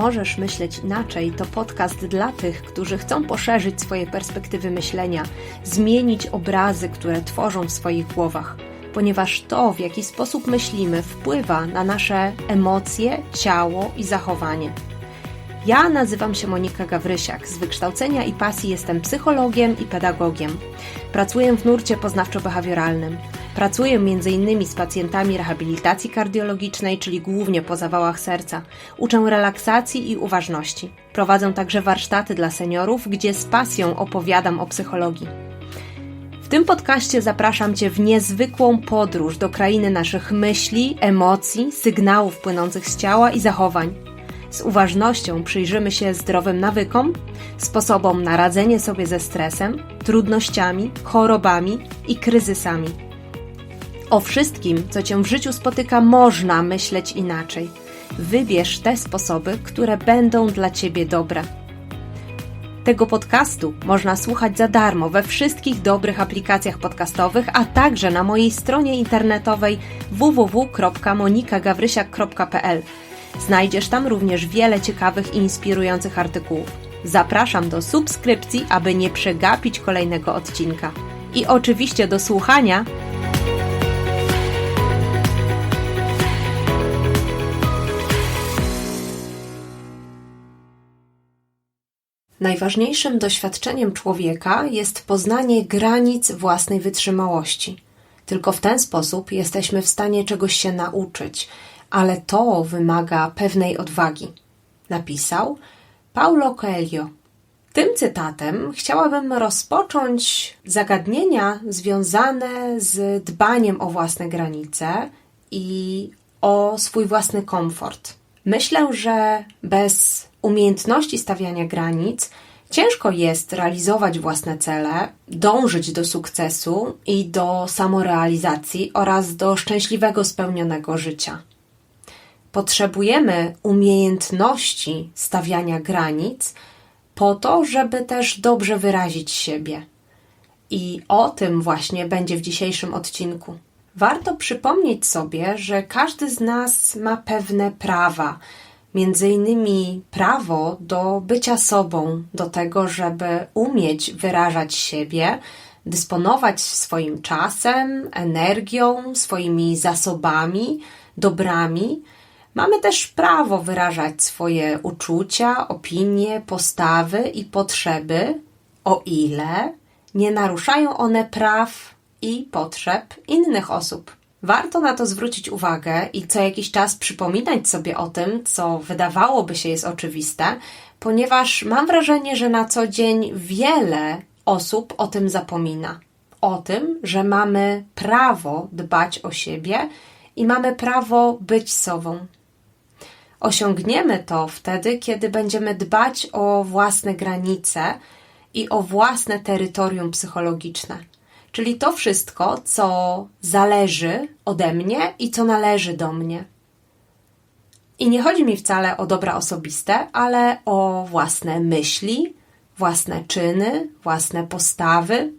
Możesz myśleć inaczej to podcast dla tych, którzy chcą poszerzyć swoje perspektywy myślenia, zmienić obrazy, które tworzą w swoich głowach, ponieważ to, w jaki sposób myślimy, wpływa na nasze emocje, ciało i zachowanie. Ja nazywam się Monika Gawrysiak. Z wykształcenia i pasji jestem psychologiem i pedagogiem. Pracuję w nurcie poznawczo-behawioralnym. Pracuję m.in. z pacjentami rehabilitacji kardiologicznej, czyli głównie po zawałach serca. Uczę relaksacji i uważności. Prowadzę także warsztaty dla seniorów, gdzie z pasją opowiadam o psychologii. W tym podcaście zapraszam Cię w niezwykłą podróż do krainy naszych myśli, emocji, sygnałów płynących z ciała i zachowań. Z uważnością przyjrzymy się zdrowym nawykom, sposobom na radzenie sobie ze stresem, trudnościami, chorobami i kryzysami. O wszystkim, co cię w życiu spotyka, można myśleć inaczej. Wybierz te sposoby, które będą dla ciebie dobre. Tego podcastu można słuchać za darmo we wszystkich dobrych aplikacjach podcastowych, a także na mojej stronie internetowej www.monikagawrysiak.pl. Znajdziesz tam również wiele ciekawych i inspirujących artykułów. Zapraszam do subskrypcji, aby nie przegapić kolejnego odcinka. I oczywiście do słuchania Najważniejszym doświadczeniem człowieka jest poznanie granic własnej wytrzymałości. Tylko w ten sposób jesteśmy w stanie czegoś się nauczyć, ale to wymaga pewnej odwagi. Napisał Paulo Coelho. Tym cytatem chciałabym rozpocząć zagadnienia związane z dbaniem o własne granice i o swój własny komfort. Myślę, że bez umiejętności stawiania granic ciężko jest realizować własne cele, dążyć do sukcesu i do samorealizacji oraz do szczęśliwego, spełnionego życia. Potrzebujemy umiejętności stawiania granic po to, żeby też dobrze wyrazić siebie. I o tym właśnie będzie w dzisiejszym odcinku. Warto przypomnieć sobie, że każdy z nas ma pewne prawa, między innymi prawo do bycia sobą, do tego, żeby umieć wyrażać siebie, dysponować swoim czasem, energią, swoimi zasobami, dobrami. Mamy też prawo wyrażać swoje uczucia, opinie, postawy i potrzeby, o ile nie naruszają one praw i potrzeb innych osób. Warto na to zwrócić uwagę i co jakiś czas przypominać sobie o tym, co wydawałoby się jest oczywiste, ponieważ mam wrażenie, że na co dzień wiele osób o tym zapomina. O tym, że mamy prawo dbać o siebie i mamy prawo być sobą. Osiągniemy to wtedy, kiedy będziemy dbać o własne granice i o własne terytorium psychologiczne czyli to wszystko, co zależy ode mnie i co należy do mnie. I nie chodzi mi wcale o dobra osobiste, ale o własne myśli, własne czyny, własne postawy,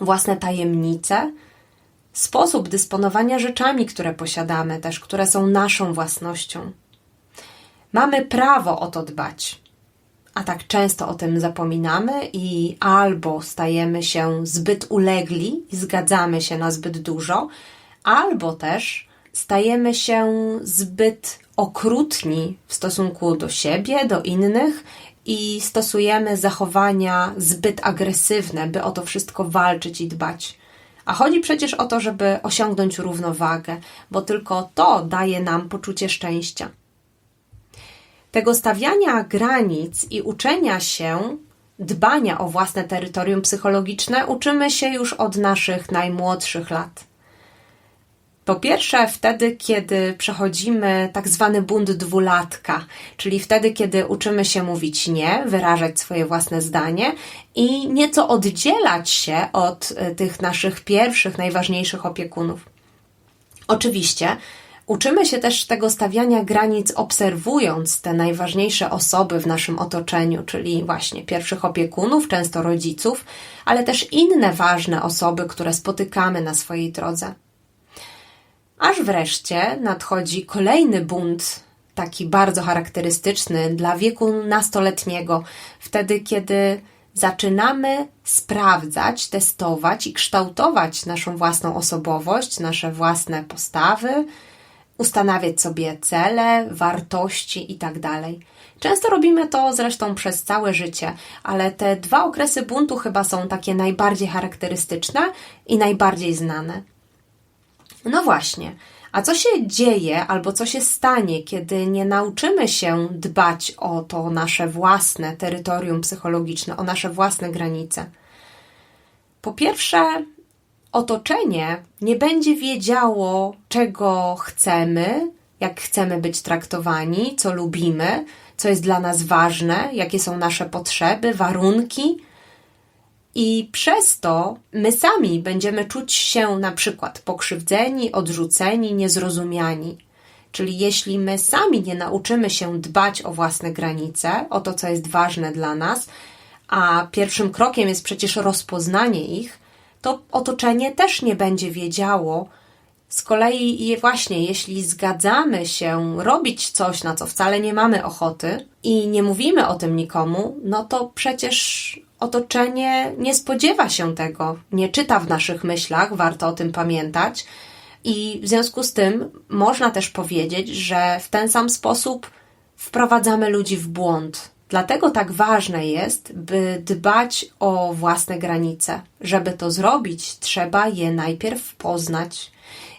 własne tajemnice, sposób dysponowania rzeczami, które posiadamy, też które są naszą własnością. Mamy prawo o to dbać a tak często o tym zapominamy i albo stajemy się zbyt ulegli i zgadzamy się na zbyt dużo, albo też stajemy się zbyt okrutni w stosunku do siebie, do innych i stosujemy zachowania zbyt agresywne, by o to wszystko walczyć i dbać. A chodzi przecież o to, żeby osiągnąć równowagę, bo tylko to daje nam poczucie szczęścia. Tego stawiania granic i uczenia się dbania o własne terytorium psychologiczne uczymy się już od naszych najmłodszych lat. Po pierwsze, wtedy, kiedy przechodzimy tak zwany bunt dwulatka, czyli wtedy, kiedy uczymy się mówić nie, wyrażać swoje własne zdanie i nieco oddzielać się od e, tych naszych pierwszych, najważniejszych opiekunów. Oczywiście, Uczymy się też tego stawiania granic, obserwując te najważniejsze osoby w naszym otoczeniu, czyli właśnie pierwszych opiekunów, często rodziców, ale też inne ważne osoby, które spotykamy na swojej drodze. Aż wreszcie nadchodzi kolejny bunt taki bardzo charakterystyczny dla wieku nastoletniego, wtedy kiedy zaczynamy sprawdzać, testować i kształtować naszą własną osobowość, nasze własne postawy, ustanawiać sobie cele, wartości itd. Często robimy to zresztą przez całe życie, ale te dwa okresy buntu chyba są takie najbardziej charakterystyczne i najbardziej znane. No właśnie, a co się dzieje albo co się stanie, kiedy nie nauczymy się dbać o to nasze własne terytorium psychologiczne, o nasze własne granice? Po pierwsze, otoczenie nie będzie wiedziało, czego chcemy, jak chcemy być traktowani, co lubimy, co jest dla nas ważne, jakie są nasze potrzeby, warunki. I przez to my sami będziemy czuć się na przykład pokrzywdzeni, odrzuceni, niezrozumiani. Czyli jeśli my sami nie nauczymy się dbać o własne granice, o to, co jest ważne dla nas, a pierwszym krokiem jest przecież rozpoznanie ich, to otoczenie też nie będzie wiedziało. Z kolei, właśnie, jeśli zgadzamy się robić coś, na co wcale nie mamy ochoty i nie mówimy o tym nikomu, no to przecież otoczenie nie spodziewa się tego, nie czyta w naszych myślach, warto o tym pamiętać. I w związku z tym można też powiedzieć, że w ten sam sposób wprowadzamy ludzi w błąd. Dlatego tak ważne jest, by dbać o własne granice. Żeby to zrobić, trzeba je najpierw poznać.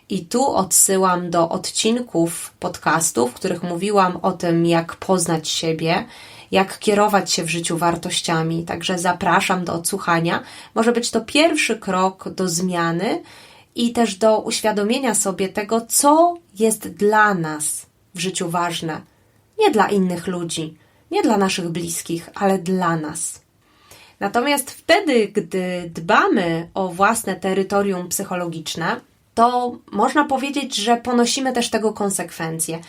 I tu odsyłam do odcinków podcastów, w których mówiłam o tym, jak poznać siebie, jak kierować się w życiu wartościami. Także zapraszam do odsłuchania. Może być to pierwszy krok do zmiany i też do uświadomienia sobie tego, co jest dla nas w życiu ważne. Nie dla innych ludzi, nie dla naszych bliskich, ale dla nas. Natomiast wtedy, gdy dbamy o własne terytorium psychologiczne, to można powiedzieć, że ponosimy też tego konsekwencje.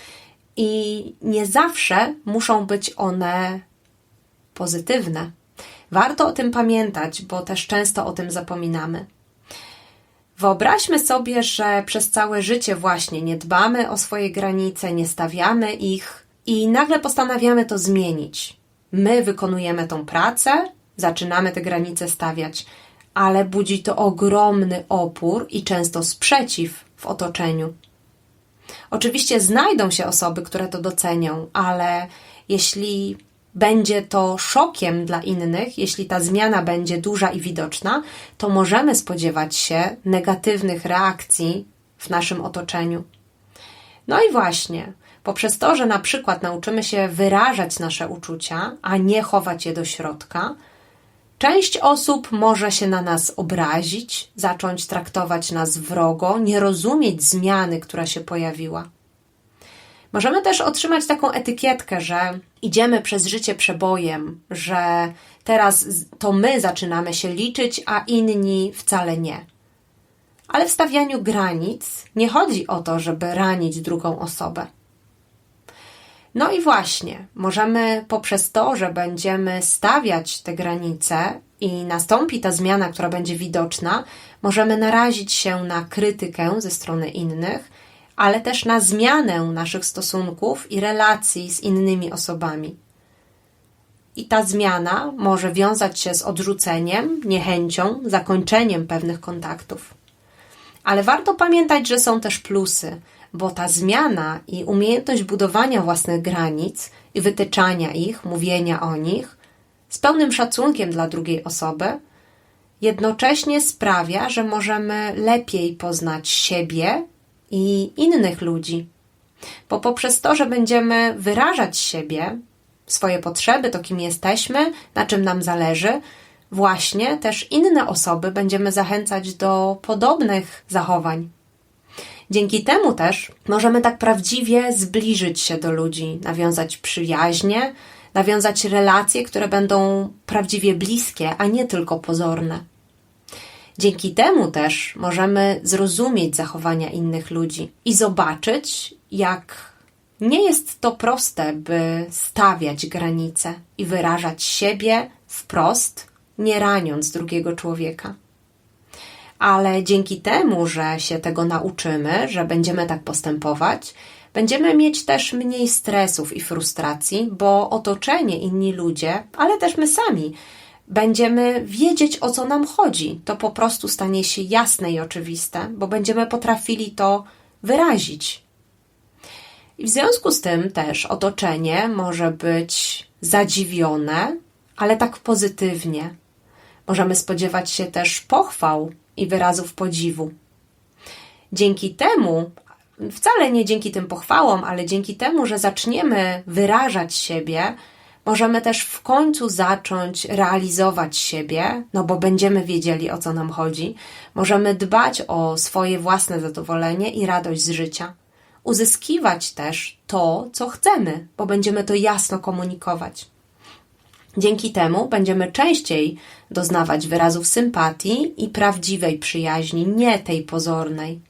I nie zawsze muszą być one pozytywne. Warto o tym pamiętać, bo też często o tym zapominamy. Wyobraźmy sobie, że przez całe życie właśnie nie dbamy o swoje granice, nie stawiamy ich i nagle postanawiamy to zmienić. My wykonujemy tą pracę, zaczynamy te granice stawiać, ale budzi to ogromny opór i często sprzeciw w otoczeniu. Oczywiście znajdą się osoby, które to docenią, ale jeśli będzie to szokiem dla innych, jeśli ta zmiana będzie duża i widoczna, to możemy spodziewać się negatywnych reakcji w naszym otoczeniu. No i właśnie, poprzez to, że na przykład nauczymy się wyrażać nasze uczucia, a nie chować je do środka, Część osób może się na nas obrazić, zacząć traktować nas wrogo, nie rozumieć zmiany, która się pojawiła. Możemy też otrzymać taką etykietkę, że idziemy przez życie przebojem, że teraz to my zaczynamy się liczyć, a inni wcale nie. Ale w stawianiu granic nie chodzi o to, żeby ranić drugą osobę. No i właśnie, możemy poprzez to, że będziemy stawiać te granice i nastąpi ta zmiana, która będzie widoczna, możemy narazić się na krytykę ze strony innych, ale też na zmianę naszych stosunków i relacji z innymi osobami. I ta zmiana może wiązać się z odrzuceniem, niechęcią, zakończeniem pewnych kontaktów. Ale warto pamiętać, że są też plusy, bo ta zmiana i umiejętność budowania własnych granic i wytyczania ich, mówienia o nich z pełnym szacunkiem dla drugiej osoby, jednocześnie sprawia, że możemy lepiej poznać siebie i innych ludzi. Bo poprzez to, że będziemy wyrażać siebie, swoje potrzeby, to kim jesteśmy, na czym nam zależy, właśnie też inne osoby będziemy zachęcać do podobnych zachowań. Dzięki temu też możemy tak prawdziwie zbliżyć się do ludzi, nawiązać przyjaźnie, nawiązać relacje, które będą prawdziwie bliskie, a nie tylko pozorne. Dzięki temu też możemy zrozumieć zachowania innych ludzi i zobaczyć, jak nie jest to proste, by stawiać granice i wyrażać siebie wprost, nie raniąc drugiego człowieka Ale dzięki temu, że się tego nauczymy, że będziemy tak postępować, będziemy mieć też mniej stresów i frustracji, bo otoczenie, inni ludzie, ale też my sami, będziemy wiedzieć o co nam chodzi. To po prostu stanie się jasne i oczywiste, bo będziemy potrafili to wyrazić. I w związku z tym też otoczenie może być zadziwione, ale tak pozytywnie. Możemy spodziewać się też pochwał i wyrazów podziwu. Dzięki temu, wcale nie dzięki tym pochwałom, ale dzięki temu, że zaczniemy wyrażać siebie, możemy też w końcu zacząć realizować siebie, no bo będziemy wiedzieli o co nam chodzi. Możemy dbać o swoje własne zadowolenie i radość z życia. Uzyskiwać też to, co chcemy, bo będziemy to jasno komunikować. Dzięki temu będziemy częściej doznawać wyrazów sympatii i prawdziwej przyjaźni, nie tej pozornej.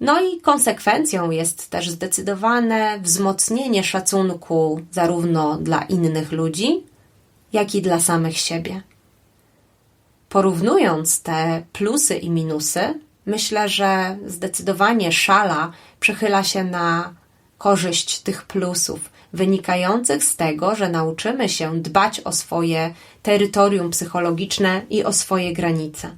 No i konsekwencją jest też zdecydowane wzmocnienie szacunku zarówno dla innych ludzi, jak i dla samych siebie. Porównując te plusy i minusy, myślę, że zdecydowanie szala przychyla się na korzyść tych plusów, wynikających z tego, że nauczymy się dbać o swoje terytorium psychologiczne i o swoje granice.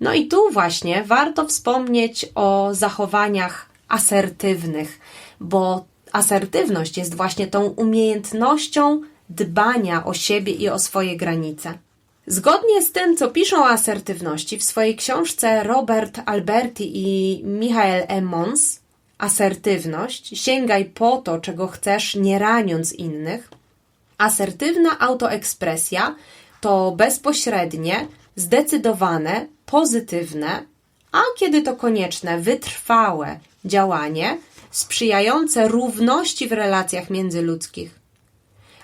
No i tu właśnie warto wspomnieć o zachowaniach asertywnych, bo asertywność jest właśnie tą umiejętnością dbania o siebie i o swoje granice. Zgodnie z tym, co piszą o asertywności w swojej książce Robert Alberti i Michael Emmons, asertywność, sięgaj po to, czego chcesz, nie raniąc innych. Asertywna autoekspresja to bezpośrednie, zdecydowane, pozytywne, a kiedy to konieczne, wytrwałe działanie sprzyjające równości w relacjach międzyludzkich.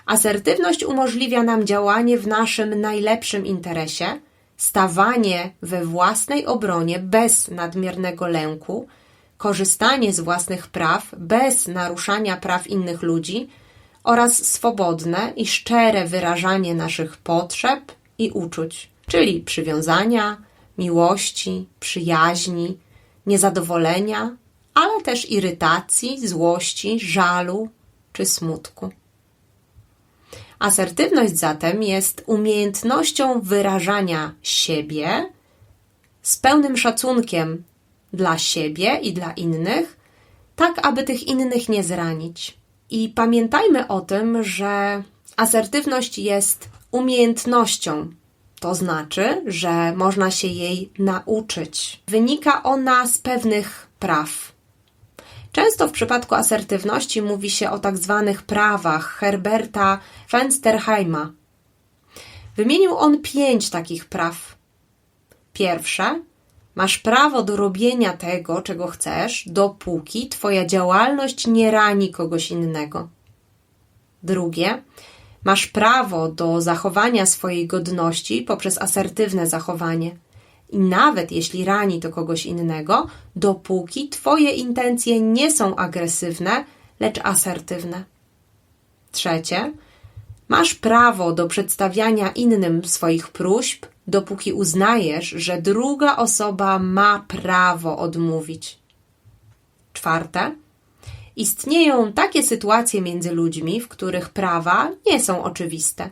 Asertywność umożliwia nam działanie w naszym najlepszym interesie, stawanie we własnej obronie bez nadmiernego lęku, korzystanie z własnych praw bez naruszania praw innych ludzi oraz swobodne i szczere wyrażanie naszych potrzeb i uczuć, czyli przywiązania, miłości, przyjaźni, niezadowolenia, ale też irytacji, złości, żalu czy smutku. Asertywność zatem jest umiejętnością wyrażania siebie z pełnym szacunkiem dla siebie i dla innych, tak aby tych innych nie zranić. I pamiętajmy o tym, że asertywność jest umiejętnością. To znaczy, że można się jej nauczyć. Wynika ona z pewnych praw. Często w przypadku asertywności mówi się o tak zwanych prawach Herberta Fensterheima. Wymienił on pięć takich praw. Pierwsze Masz prawo do robienia tego, czego chcesz, dopóki Twoja działalność nie rani kogoś innego. Drugie, masz prawo do zachowania swojej godności poprzez asertywne zachowanie. I nawet jeśli rani to kogoś innego, dopóki Twoje intencje nie są agresywne, lecz asertywne. Trzecie, masz prawo do przedstawiania innym swoich próśb, dopóki uznajesz, że druga osoba ma prawo odmówić. Czwarte, istnieją takie sytuacje między ludźmi, w których prawa nie są oczywiste.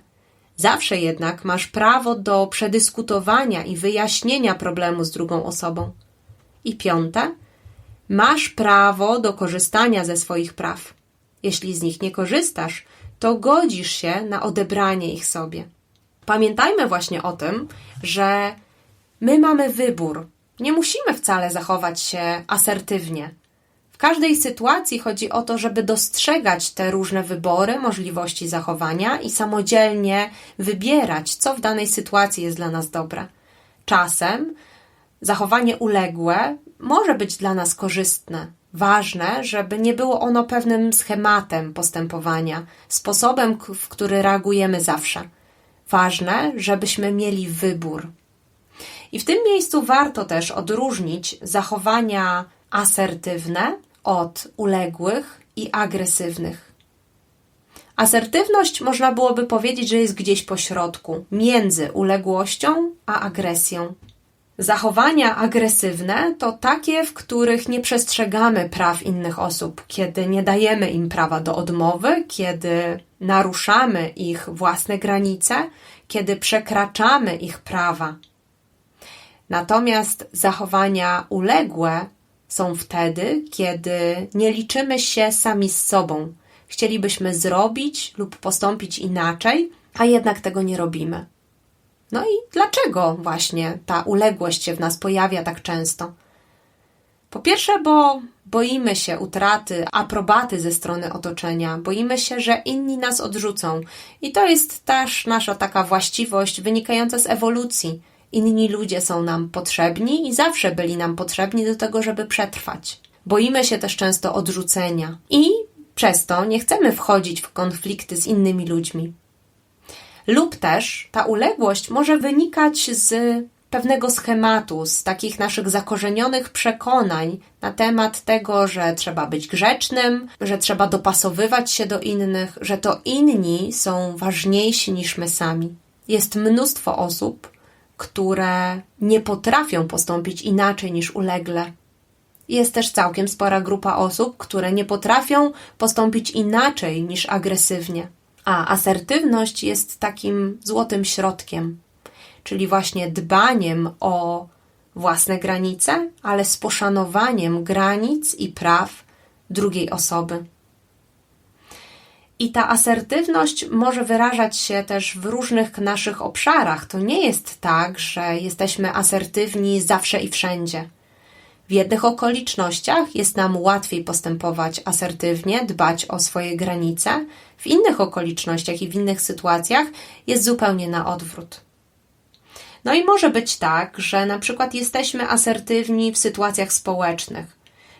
Zawsze jednak masz prawo do przedyskutowania i wyjaśnienia problemu z drugą osobą. I piąte, masz prawo do korzystania ze swoich praw. Jeśli z nich nie korzystasz, to godzisz się na odebranie ich sobie. Pamiętajmy właśnie o tym, że my mamy wybór. Nie musimy wcale zachować się asertywnie. W każdej sytuacji chodzi o to, żeby dostrzegać te różne wybory, możliwości zachowania i samodzielnie wybierać, co w danej sytuacji jest dla nas dobre. Czasem zachowanie uległe może być dla nas korzystne. Ważne, żeby nie było ono pewnym schematem postępowania, sposobem, w który reagujemy zawsze ważne, żebyśmy mieli wybór. I w tym miejscu warto też odróżnić zachowania asertywne od uległych i agresywnych. Asertywność można byłoby powiedzieć, że jest gdzieś po środku, między uległością a agresją. Zachowania agresywne to takie, w których nie przestrzegamy praw innych osób, kiedy nie dajemy im prawa do odmowy, kiedy naruszamy ich własne granice, kiedy przekraczamy ich prawa. Natomiast zachowania uległe są wtedy, kiedy nie liczymy się sami z sobą. Chcielibyśmy zrobić lub postąpić inaczej, a jednak tego nie robimy. No i dlaczego właśnie ta uległość się w nas pojawia tak często? Po pierwsze, bo boimy się utraty aprobaty ze strony otoczenia, boimy się, że inni nas odrzucą. I to jest też nasza taka właściwość wynikająca z ewolucji. Inni ludzie są nam potrzebni i zawsze byli nam potrzebni do tego, żeby przetrwać. Boimy się też często odrzucenia i przez to nie chcemy wchodzić w konflikty z innymi ludźmi. Lub też ta uległość może wynikać z pewnego schematu, z takich naszych zakorzenionych przekonań na temat tego, że trzeba być grzecznym, że trzeba dopasowywać się do innych, że to inni są ważniejsi niż my sami. Jest mnóstwo osób, które nie potrafią postąpić inaczej niż ulegle. Jest też całkiem spora grupa osób, które nie potrafią postąpić inaczej niż agresywnie. A asertywność jest takim złotym środkiem, czyli właśnie dbaniem o własne granice, ale z poszanowaniem granic i praw drugiej osoby. I ta asertywność może wyrażać się też w różnych naszych obszarach. To nie jest tak, że jesteśmy asertywni zawsze i wszędzie. W jednych okolicznościach jest nam łatwiej postępować asertywnie, dbać o swoje granice, w innych okolicznościach i w innych sytuacjach jest zupełnie na odwrót. No i może być tak, że na przykład jesteśmy asertywni w sytuacjach społecznych.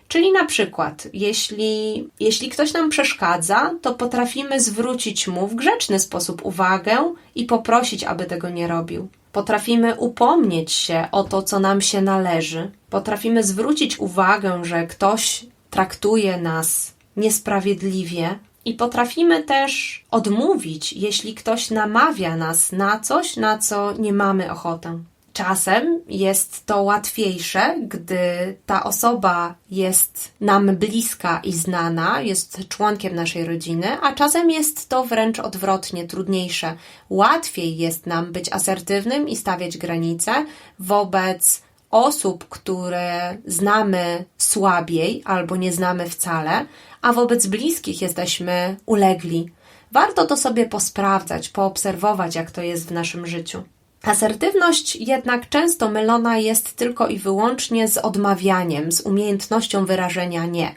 Czyli na przykład, jeśli, jeśli ktoś nam przeszkadza, to potrafimy zwrócić mu w grzeczny sposób uwagę i poprosić, aby tego nie robił. Potrafimy upomnieć się o to, co nam się należy. Potrafimy zwrócić uwagę, że ktoś traktuje nas niesprawiedliwie, i potrafimy też odmówić, jeśli ktoś namawia nas na coś, na co nie mamy ochotę. Czasem jest to łatwiejsze, gdy ta osoba jest nam bliska i znana, jest członkiem naszej rodziny, a czasem jest to wręcz odwrotnie, trudniejsze. Łatwiej jest nam być asertywnym i stawiać granice wobec osób, które znamy słabiej albo nie znamy wcale, a wobec bliskich jesteśmy ulegli. Warto to sobie posprawdzać, poobserwować, jak to jest w naszym życiu. Asertywność jednak często mylona jest tylko i wyłącznie z odmawianiem, z umiejętnością wyrażenia nie.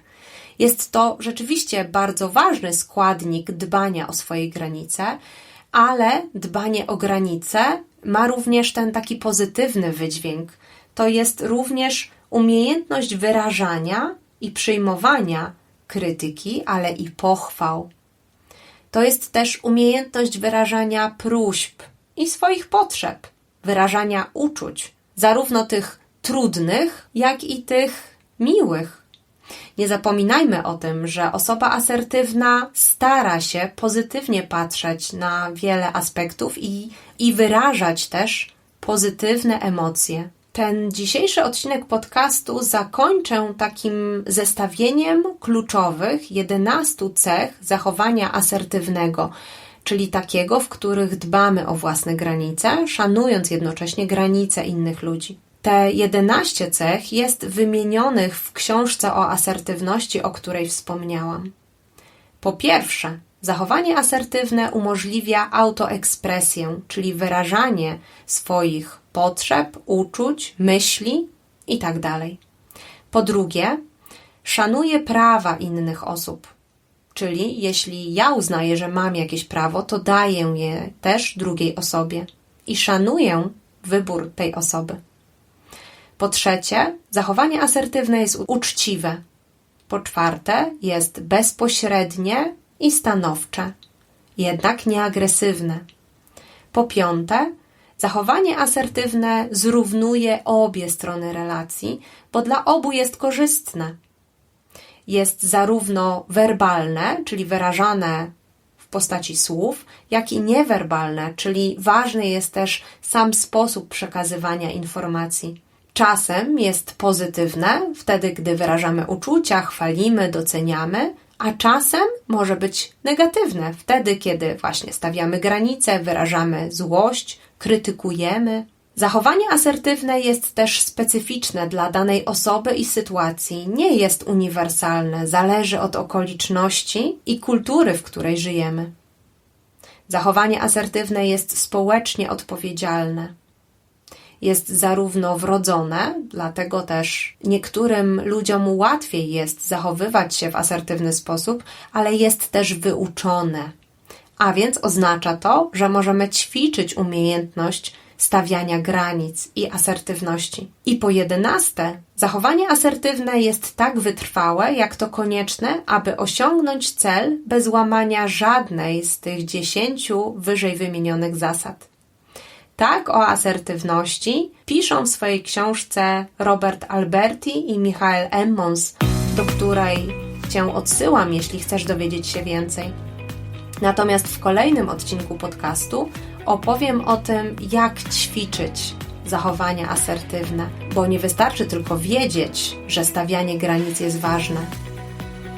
Jest to rzeczywiście bardzo ważny składnik dbania o swoje granice, ale dbanie o granice ma również ten taki pozytywny wydźwięk. To jest również umiejętność wyrażania i przyjmowania krytyki, ale i pochwał. To jest też umiejętność wyrażania próśb i swoich potrzeb, wyrażania uczuć, zarówno tych trudnych, jak i tych miłych. Nie zapominajmy o tym, że osoba asertywna stara się pozytywnie patrzeć na wiele aspektów i, i wyrażać też pozytywne emocje. Ten dzisiejszy odcinek podcastu zakończę takim zestawieniem kluczowych 11 cech zachowania asertywnego, czyli takiego, w których dbamy o własne granice, szanując jednocześnie granice innych ludzi. Te 11 cech jest wymienionych w książce o asertywności, o której wspomniałam. Po pierwsze, zachowanie asertywne umożliwia autoekspresję, czyli wyrażanie swoich potrzeb, uczuć, myśli itd. Tak po drugie, szanuje prawa innych osób. Czyli jeśli ja uznaję, że mam jakieś prawo, to daję je też drugiej osobie i szanuję wybór tej osoby. Po trzecie, zachowanie asertywne jest uczciwe. Po czwarte, jest bezpośrednie i stanowcze, jednak nieagresywne. Po piąte, Zachowanie asertywne zrównuje obie strony relacji, bo dla obu jest korzystne. Jest zarówno werbalne, czyli wyrażane w postaci słów, jak i niewerbalne, czyli ważny jest też sam sposób przekazywania informacji. Czasem jest pozytywne, wtedy gdy wyrażamy uczucia, chwalimy, doceniamy, a czasem może być negatywne, wtedy kiedy właśnie stawiamy granice, wyrażamy złość, krytykujemy. Zachowanie asertywne jest też specyficzne dla danej osoby i sytuacji, nie jest uniwersalne, zależy od okoliczności i kultury, w której żyjemy. Zachowanie asertywne jest społecznie odpowiedzialne. Jest zarówno wrodzone, dlatego też niektórym ludziom łatwiej jest zachowywać się w asertywny sposób, ale jest też wyuczone. A więc oznacza to, że możemy ćwiczyć umiejętność stawiania granic i asertywności. I po jedenaste, zachowanie asertywne jest tak wytrwałe, jak to konieczne, aby osiągnąć cel bez łamania żadnej z tych dziesięciu wyżej wymienionych zasad. Tak o asertywności piszą w swojej książce Robert Alberti i Michael Emmons, do której Cię odsyłam, jeśli chcesz dowiedzieć się więcej. Natomiast w kolejnym odcinku podcastu opowiem o tym, jak ćwiczyć zachowania asertywne, bo nie wystarczy tylko wiedzieć, że stawianie granic jest ważne.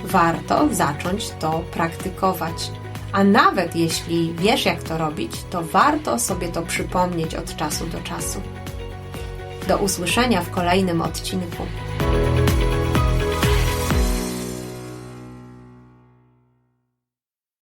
Warto zacząć to praktykować. A nawet jeśli wiesz, jak to robić, to warto sobie to przypomnieć od czasu do czasu. Do usłyszenia w kolejnym odcinku.